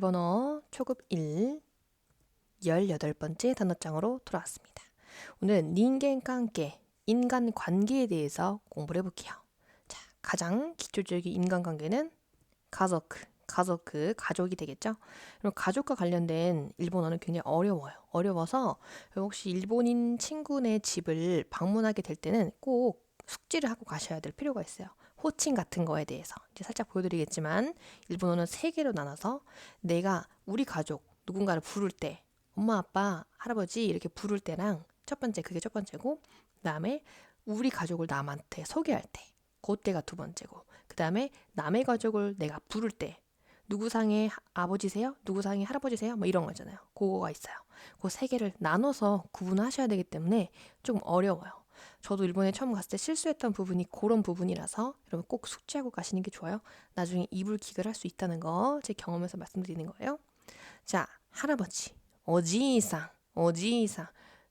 번호 초급 1 18번째 단어장으로 돌아왔습니다. 오늘은 닌겐 관계, 인간 관계에 대해서 공부를 해볼게요. 자, 가장 기초적인 인간 관계는 가족, 가족, 가족이 되겠죠? 그럼 가족과 관련된 일본어는 굉장히 어려워요. 어려워서 혹시 일본인 친구네 집을 방문하게 될 때는 꼭 숙지를 하고 가셔야 될 필요가 있어요. 호칭 같은 거에 대해서 이제 살짝 보여드리겠지만 일본어는 세 개로 나눠서 내가 우리 가족 누군가를 부를 때 엄마 아빠 할아버지 이렇게 부를 때랑 첫 번째 그게 첫 번째고 그다음에 우리 가족을 남한테 소개할 때 그때가 두 번째고 그다음에 남의 가족을 내가 부를 때 누구 상의 아버지세요? 누구 상의 할아버지세요? 뭐 이런 거잖아요. 그거가 있어요. 그 세 개를 나눠서 구분하셔야 되기 때문에 조금 어려워요. 저도 일본에 처음 갔을 때 실수했던 부분이 그런 부분이라서 여러분 꼭 숙지하고 가시는 게 좋아요. 나중에 이불킥을 할 수 있다는 거 제 경험에서 말씀드리는 거예요. 자, 할아버지, 어지이상, 어지이상,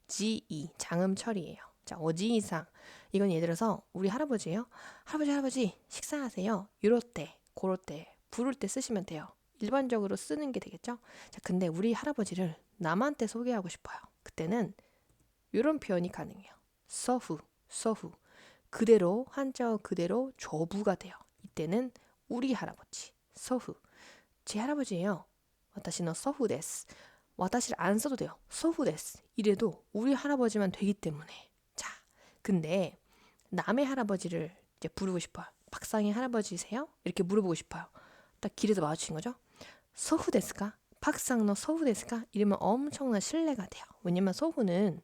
지이 장음철이에요. 자, 어지이상 이건 예를 들어서 우리 할아버지예요. 할아버지, 할아버지 식사하세요. 이럴 때, 그럴 때, 부를 때 쓰시면 돼요. 일반적으로 쓰는 게 되겠죠? 자, 근데 우리 할아버지를 남한테 소개하고 싶어요. 그때는 이런 표현이 가능해요. 서후, 서후. 그대로 한자어 그대로 조부가 돼요. 이때는 우리 할아버지, 서후. 제 할아버지예요. 와타시노 서후 데스. 와타시를 안 써도 돼요. 서후 데스. 이래도 우리 할아버지만 되기 때문에. 자, 근데 남의 할아버지를 이제 부르고 싶어요. 박상의 할아버지세요? 이렇게 물어보고 싶어요. 딱 길에서 마주친 거죠. 서후 데스까? 박상노 서후 데스까? 이러면 엄청난 신뢰가 돼요. 왜냐면 서후는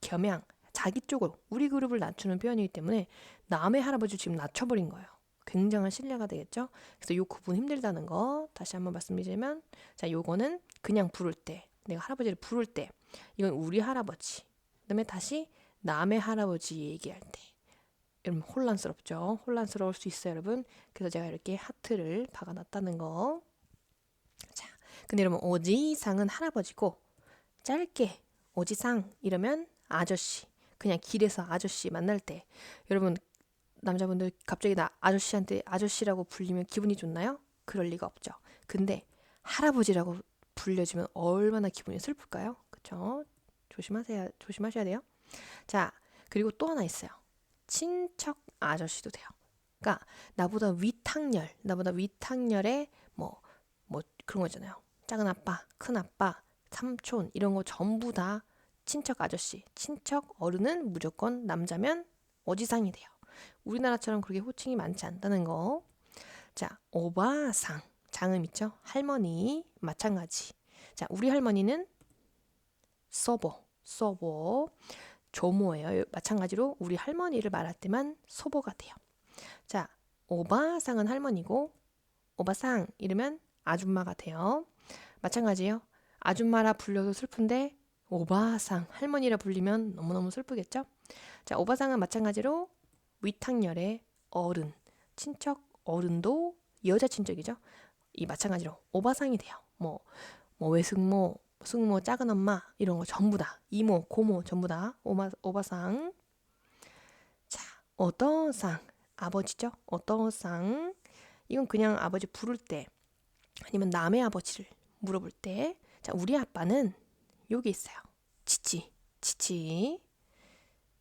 겸양, 자기 쪽으로 우리 그룹을 낮추는 표현이기 때문에 남의 할아버지 지금 낮춰버린 거예요. 굉장한 신뢰가 되겠죠. 그래서 요 구분 힘들다는 거 다시 한번 말씀드리자면 자 요거는 그냥 부를 때 내가 할아버지를 부를 때 이건 우리 할아버지 그다음에 다시 남의 할아버지 얘기할 때 여러분 혼란스럽죠. 혼란스러울 수 있어요, 여러분. 그래서 제가 이렇게 하트를 박아놨다는 거. 자, 근데 여러분 오지상은 할아버지고 짧게 오지상 이러면 아저씨 그냥 길에서 아저씨 만날 때 여러분 남자분들 갑자기 나 아저씨한테 아저씨라고 불리면 기분이 좋나요? 그럴 리가 없죠. 근데 할아버지라고 불려지면 얼마나 기분이 슬플까요? 그쵸? 조심하세요. 조심하셔야 돼요. 자, 그리고 또 하나 있어요. 친척 아저씨도 돼요. 그러니까 나보다 위탁열, 나보다 위탁열의 뭐, 뭐 그런 거 있잖아요. 작은 아빠, 큰 아빠, 삼촌 이런 거 전부 다 친척 아저씨, 친척 어른은 무조건 남자면 어지상이 돼요. 우리나라처럼 그렇게 호칭이 많지 않다는 거. 자, 오바상. 장음 있죠? 할머니. 마찬가지. 자, 우리 할머니는 서버. 서버. 조모예요. 마찬가지로 우리 할머니를 말할 때만 소보가 돼요. 자, 오바상은 할머니고, 오바상 이러면 아줌마가 돼요. 마찬가지예요. 아줌마라 불려도 슬픈데 오바상 할머니라 불리면 너무너무 슬프겠죠? 자, 오바상은 마찬가지로 위탁열의 어른, 친척 어른도 여자 친척이죠. 이 마찬가지로 오바상이 돼요. 뭐, 뭐 외숙모, 숙모, 작은 엄마 이런 거 전부 다 이모, 고모 전부 다 오마, 오바상. 자, 어떠상 아버지죠. 어떠상 이건 그냥 아버지 부를 때 아니면 남의 아버지를 물어볼 때. 자, 우리 아빠는 여기 있어요. 치치, 치치.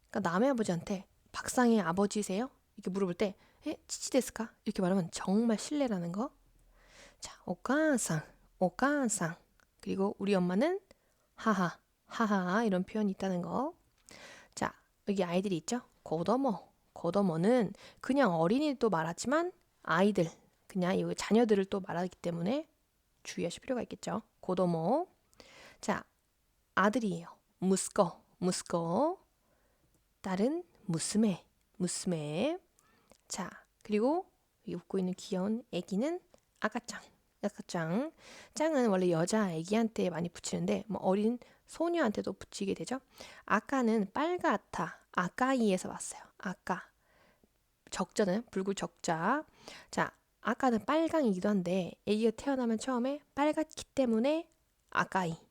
그러니까 남의 아버지한테 박상의 아버지세요? 이렇게 물어볼 때, 에, 치치 데스까? 이렇게 말하면 정말 신뢰라는 거. 자, 오카상, 오카상. 그리고 우리 엄마는 하하, 하하 이런 표현이 있다는 거. 자, 여기 아이들이 있죠? 고더머, 고더머는 그냥 어린이도 말하지만 아이들, 그냥 이 자녀들을 또 말하기 때문에 주의하실 필요가 있겠죠. 고더머. 자, 아들이에요. 무스코, 무스코. 딸은 무스메, 무스메. 자, 그리고 웃고 있는 귀여운 애기는 아가짱, 아가짱. 짱은 원래 여자 애기한테 많이 붙이는데 뭐 어린 소녀한테도 붙이게 되죠. 아까는 빨갛다, 아까이에서 왔어요. 아까. 적자는 불굴 적자. 자, 아까는 빨강이기도 한데 애기가 태어나면 처음에 빨갛기 때문에 아까이.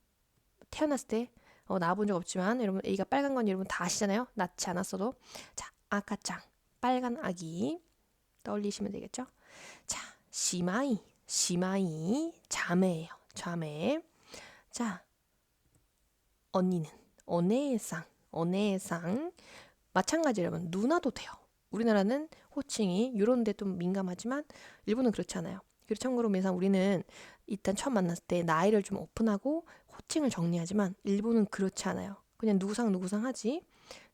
태어났을 때 어, 나와본 적 없지만 여러분 애기가 빨간 건 여러분 다 아시잖아요. 낳지 않았어도 자 아까짱 빨간 아기 떠올리시면 되겠죠. 자 시마이 시마이 자매예요. 자매. 자, 언니는 오네상, 오네상. 마찬가지 여러분 누나도 돼요. 우리나라는 호칭이 이런 데 좀 민감하지만 일본은 그렇지 않아요. 그리고 참고로 매상 우리는 일단 처음 만났을 때 나이를 좀 오픈하고 호칭을 정리하지만 일본은 그렇지 않아요. 그냥 누구상 누구상 하지.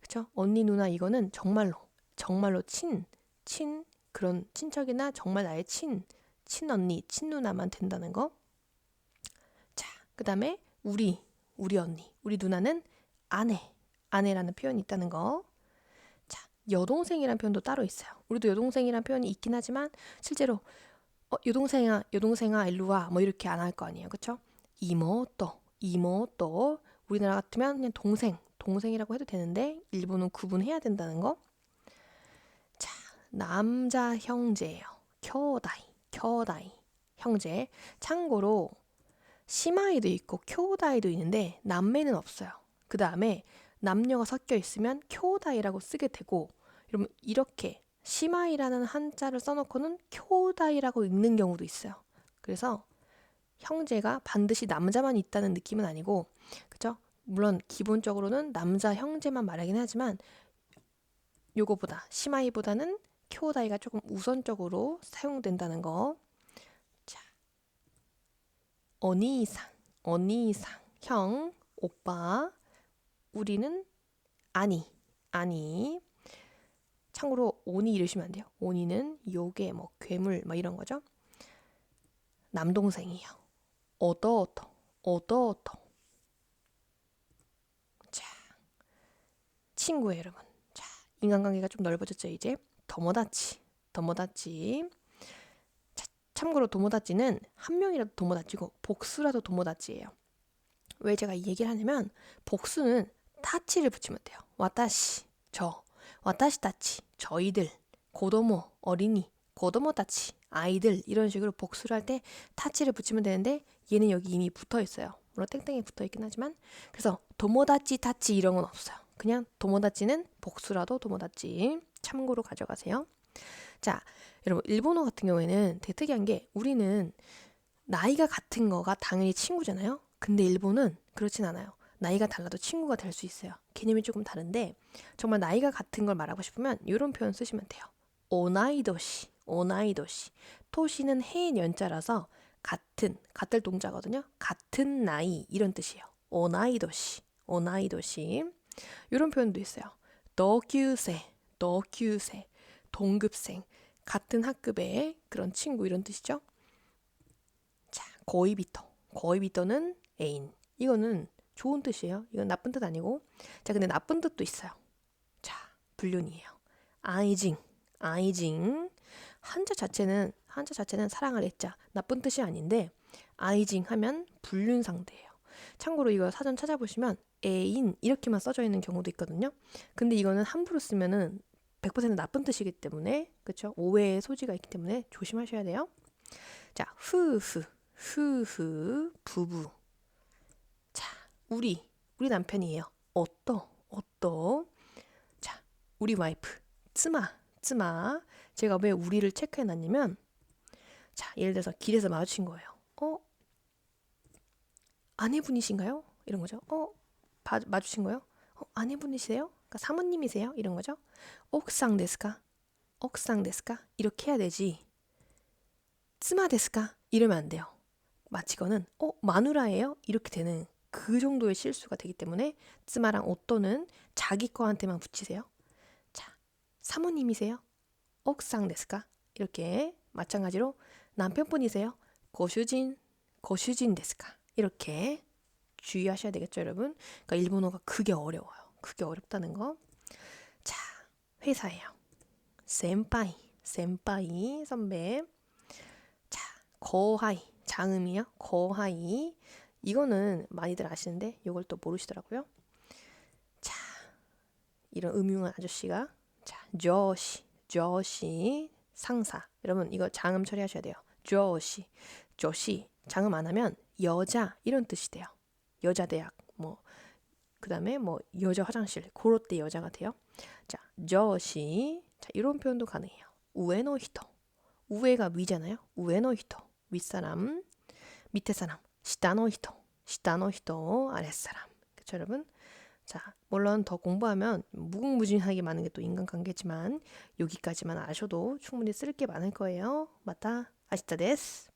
그쵸? 언니 누나 이거는 정말로 정말로 친, 친 그런 친척이나 정말 나의 친, 친언니, 친누나만 된다는 거. 자, 그 다음에 우리, 우리 언니, 우리 누나는 아내, 아내라는 표현이 있다는 거. 자, 여동생이라는 표현도 따로 있어요. 우리도 여동생이라는 표현이 있긴 하지만 실제로 어, 여동생아, 여동생아, 일로 와. 뭐 이렇게 안 할 거 아니에요. 그쵸? 이모또, 이모 또. 우리나라 같으면 그냥 동생, 동생이라고 해도 되는데 일본은 구분해야 된다는 거. 자, 남자 형제예요. 켜다이, 켜다이, 형제. 참고로 시마이도 있고 켜다이도 있는데 남매는 없어요. 그 다음에 남녀가 섞여 있으면 켜다이라고 쓰게 되고 여러분 이렇게 시마이라는 한자를 써놓고는 쿄다이라고 읽는 경우도 있어요. 그래서 형제가 반드시 남자만 있다는 느낌은 아니고, 그죠? 물론 기본적으로는 남자 형제만 말하긴 하지만 요거보다 시마이보다는 쿄다이가 조금 우선적으로 사용된다는 거. 자, 언니상, 언니상, 형, 오빠, 우리는 아니, 아니. 참고로 오니 이러시면 안 돼요. 오니는 요괴, 뭐 괴물, 뭐 이런 거죠. 남동생이요. 어떠어떠, 어떠어떠. 자, 친구예요, 여러분. 자, 인간관계가 좀 넓어졌죠, 이제. 더모다치, 더모다치. 자, 참고로 도모다치는 한 명이라도 도모다치고 복수라도 도모다치예요. 왜 제가 이 얘기를 하냐면 복수는 타치를 붙이면 돼요. 와타시, 저. 와타시 타치, 저희들, 고도모, 어린이, 고도모타치, 아이들 이런 식으로 복수를 할 때 타치를 붙이면 되는데 얘는 여기 이미 붙어 있어요. 물론 땡땡이 붙어 있긴 하지만 그래서 도모다치 타치 이런 건 없어요. 그냥 도모다치는 복수라도 도모다치 참고로 가져가세요. 자, 여러분 일본어 같은 경우에는 되게 특이한 게 우리는 나이가 같은 거가 당연히 친구잖아요. 근데 일본은 그렇진 않아요. 나이가 달라도 친구가 될 수 있어요. 개념이 조금 다른데 정말 나이가 같은 걸 말하고 싶으면 이런 표현 쓰시면 돼요. 오나이도시, 오나이도시. 토시는 해인 연자라서 같은, 같을 동자거든요. 같은 나이 이런 뜻이에요. 오나이도시, 오나이도시. 이런 표현도 있어요. 도규세, 도규세, 동급생, 같은 학급의 그런 친구 이런 뜻이죠. 자, 고이비토, 고이비토는 애인. 이거는 좋은 뜻이에요. 이건 나쁜 뜻 아니고. 자, 근데 나쁜 뜻도 있어요. 자, 불륜이에요. 아이징, 아이징. 한자 자체는 한자 자체는 사랑을 했자 나쁜 뜻이 아닌데 아이징 하면 불륜 상대예요. 참고로 이거 사전 찾아보시면 애인 이렇게만 써져 있는 경우도 있거든요. 근데 이거는 함부로 쓰면은 100% 나쁜 뜻이기 때문에 그렇죠? 오해의 소지가 있기 때문에 조심하셔야 돼요. 자, 후후, 후후, 부부. 우리, 우리 남편이에요. 어떠, 어떠. 자, 우리 와이프, 쯔마, 쯔마. 제가 왜 우리를 체크해 놨냐면, 자, 예를 들어서 길에서 마주친 거예요. 어? 아내분이신가요? 이런 거죠. 어? 바, 마주친 거예요? 어, 아내분이세요? 그러니까 사모님이세요? 이런 거죠. 옥상 데스까? 옥상 데스까? 이렇게 해야 되지. 쯔마 데스까? 이러면 안 돼요. 마치 거는 어 마누라예요? 이렇게 되는 그 정도의 실수가 되기 때문에 쯔마랑 오또는 자기 거한테만 붙이세요. 자, 사모님이세요? 옥상 데스까? 이렇게 마찬가지로 남편분이세요? 고슈진, 고슈진 데스까? 이렇게 주의하셔야 되겠죠, 여러분? 그러니까 일본어가 그게 어려워요. 그게 어렵다는 거. 자, 회사예요. 센파이, 센파이 선배. 자, 거하이, 장음이요. 거하이. 이거는 많이들 아시는데 이걸 또 모르시더라고요. 자, 이런 음흉한 아저씨가 자, 조시, 조시 상사. 여러분 이거 장음 처리하셔야 돼요. 조시, 조시 장음 안 하면 여자 이런 뜻이 돼요. 여자 대학 뭐 그다음에 뭐 여자 화장실 고로 때 여자가 돼요. 자, 조시 자 이런 표현도 가능해요. 우에노 히토 우에가 위잖아요. 우에노 히토 윗사람, 밑에 사람, 시다노 히토, 시다노 히토, 아랫사람. 그쵸, 여러분? 자, 물론 더 공부하면 무궁무진하게 많은 게 또 인간관계지만 여기까지만 아셔도 충분히 쓸 게 많을 거예요. 맞다. 아시다 데스.